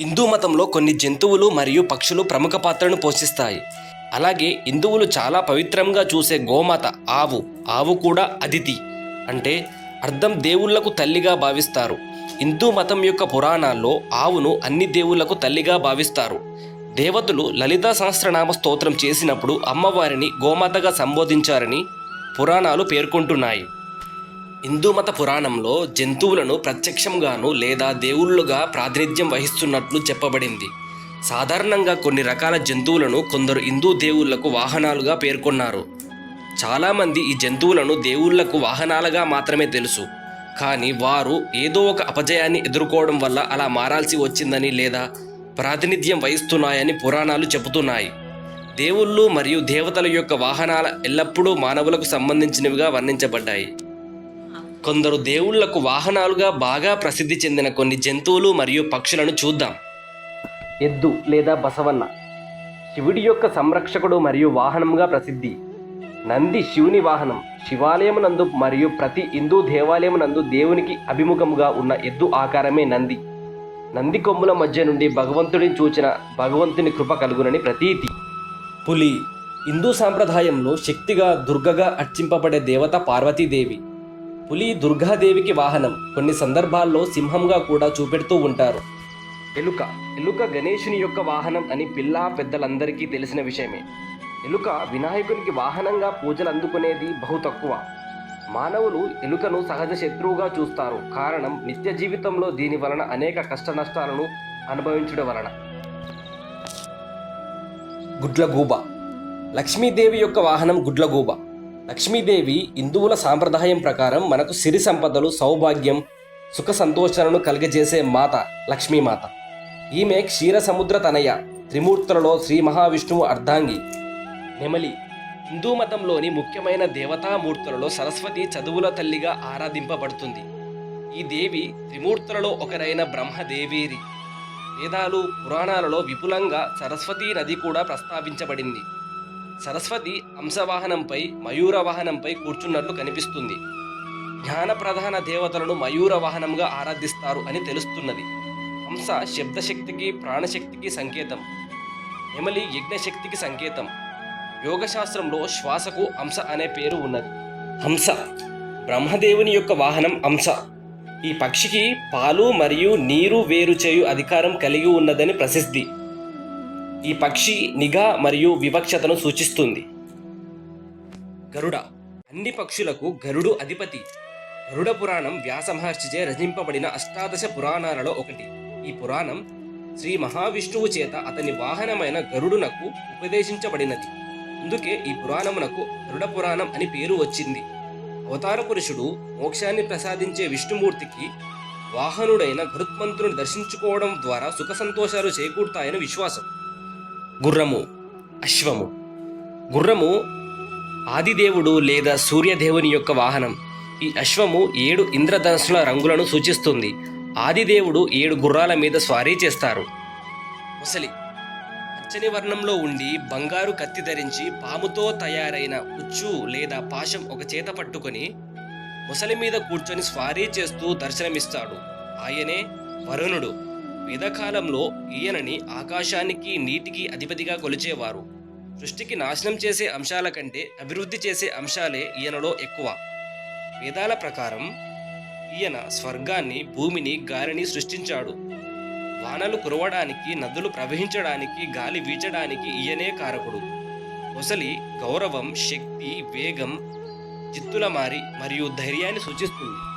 హిందూ మతంలో కొన్ని జంతువులు మరియు పక్షులు ప్రముఖ పాత్రను పోషిస్తాయి. అలాగే హిందువులు చాలా పవిత్రంగా చూసే గోమాత ఆవు ఆవు కూడా అదితి అంటే అర్థం దేవుళ్ళకు తల్లిగా భావిస్తారు. హిందూ మతం యొక్క పురాణాల్లో ఆవును అన్ని దేవుళ్ళకు తల్లిగా భావిస్తారు. దేవతలు లలితా సహస్రనామ స్తోత్రం చేసినప్పుడు అమ్మవారిని గోమాతగా సంబోధించారని పురాణాలు పేర్కొంటున్నాయి. హిందూ మత పురాణంలో జంతువులను ప్రత్యక్షంగాను లేదా దేవుళ్ళుగా ప్రాతినిధ్యం వహిస్తున్నట్లు చెప్పబడింది. సాధారణంగా కొన్ని రకాల జంతువులను కొందరు హిందూ దేవుళ్ళకు వాహనాలుగా పేర్కొన్నారు. చాలామంది ఈ జంతువులను దేవుళ్ళకు వాహనాలుగా మాత్రమే తెలుసు. కానీ వారు ఏదో ఒక అపజయాన్ని ఎదుర్కోవడం వల్ల అలా మారాల్సి వచ్చిందని లేదా ప్రాతినిధ్యం వహిస్తున్నాయని పురాణాలు చెబుతున్నాయి. దేవుళ్ళు మరియు దేవతల యొక్క వాహనాల ఎల్లప్పుడూ మానవులకు సంబంధించినవిగా వర్ణించబడ్డాయి. కొందరు దేవుళ్ళకు వాహనాలుగా బాగా ప్రసిద్ధి చెందిన కొన్ని జంతువులు మరియు పక్షులను చూద్దాం. ఎద్దు లేదా బసవన్న శివుడి యొక్క సంరక్షకుడు మరియు వాహనంగా ప్రసిద్ధి. నంది శివుని వాహనం శివాలయమునందు మరియు ప్రతి హిందూ దేవాలయమునందు దేవునికి అభిముఖముగా ఉన్న ఎద్దు ఆకారమే నంది. నంది కొమ్ముల మధ్య నుండి భగవంతుడిని చూచిన భగవంతుని కృప కలుగునని ప్రతీతి. పులి హిందూ సాంప్రదాయంలో శక్తిగా దుర్గగా అర్చింపబడే దేవత పార్వతీదేవి. పులి దుర్గాదేవికి వాహనం. కొన్ని సందర్భాల్లో సింహంగా కూడా చూపెడుతూ ఉంటారు. ఎలుక. ఎలుక గణేశుని యొక్క వాహనం అని పిల్ల పెద్దలందరికీ తెలిసిన విషయమే. ఎలుక వినాయకునికి వాహనంగా పూజలు అందుకునేది బహు తక్కువ. మానవులు ఎలుకను సహజ శత్రువుగా చూస్తారు. కారణం నిత్య జీవితంలో దీని వలన అనేక కష్ట నష్టాలను అనుభవించడం వలన. గుడ్లగూబ. లక్ష్మీదేవి యొక్క వాహనం గుడ్లగూబ. లక్ష్మీదేవి హిందువుల సాంప్రదాయం ప్రకారం మనకు సిరి సంపదలు సౌభాగ్యం సుఖ సంతోషాలను కలిగజేసే మాత లక్ష్మీమాత. ఈమె క్షీర సముద్ర తనయ త్రిమూర్తులలో శ్రీ మహావిష్ణువు అర్ధాంగి. నెమలి హిందూ మతంలోని ముఖ్యమైన దేవతామూర్తులలో సరస్వతి చదువుల తల్లిగా ఆరాధింపబడుతుంది. ఈ దేవి త్రిమూర్తులలో ఒకరైన బ్రహ్మదేవేరి. వేదాలు పురాణాలలో విపులంగా సరస్వతీ నది కూడా ప్రస్తావించబడింది. సరస్వతి హంసవాహనంపై మయూర వాహనంపై కూర్చున్నట్లు కనిపిస్తుంది. జ్ఞాన ప్రధాన దేవతలను మయూర వాహనంగా ఆరాధిస్తారు అని తెలుస్తున్నది. హంస శబ్దశక్తికి ప్రాణశక్తికి సంకేతం. నెమలి యజ్ఞశక్తికి సంకేతం. యోగశాస్త్రంలో శ్వాసకు హంస అనే పేరు ఉన్నది. హంస బ్రహ్మదేవుని యొక్క వాహనం హంస. ఈ పక్షికి పాలు మరియు నీరు వేరు చేయు అధికారం కలిగి ఉన్నదని ప్రసిద్ధి. ఈ పక్షి నిఘా మరియు వివక్షతను సూచిస్తుంది. గరుడ. అన్ని పక్షులకు గరుడు అధిపతి. గరుడ పురాణం వ్యాస మహర్షిచే రచింపబడిన అష్టాదశ పురాణాలలో ఒకటి. ఈ పురాణం శ్రీ మహావిష్ణువు చేత అతని వాహనమైన గరుడునకు ఉపదేశించబడినది. అందుకే ఈ పురాణమునకు గరుడ పురాణం అని పేరు వచ్చింది. అవతార పురుషుడు మోక్షాన్ని ప్రసాదించే విష్ణుమూర్తికి వాహనుడైన గరుత్మంతుని దర్శించుకోవడం ద్వారా సుఖ సంతోషాలు చేకూరుతాయని విశ్వాసం. గుర్రము అశ్వము. గుర్రము ఆదిదేవుడు లేదా సూర్యదేవుని యొక్క వాహనం. ఈ అశ్వము ఏడు ఇంద్రధనుసుల రంగులను సూచిస్తుంది. ఆదిదేవుడు ఏడు గుర్రాల మీద స్వారీ చేస్తారు. ముసలి పచ్చని వర్ణంలో ఉండి బంగారు కత్తి ధరించి పాముతో తయారైన ఉచ్చు లేదా పాశం ఒక చేత పట్టుకొని ముసలి మీద కూర్చొని స్వారీ చేస్తూ దర్శనమిస్తాడు. ఆయనే వరుణుడు. వేదకాలంలో ఈయనని ఆకాశానికి నీటికి అధిపతిగా కొలిచేవారు. సృష్టికి నాశనం చేసే అంశాల కంటే అభివృద్ధి చేసే అంశాలే ఈయనలో ఎక్కువ. వేదాల ప్రకారం ఈయన స్వర్గాన్ని భూమిని గాలిని సృష్టించాడు. వానలు కురవడానికి నదులు ప్రవహించడానికి గాలి వీచడానికి ఈయనే కారకుడు. మొసలి గౌరవం శక్తి వేగం జిత్తుల మారి మరియు ధైర్యాన్ని సూచిస్తుంది.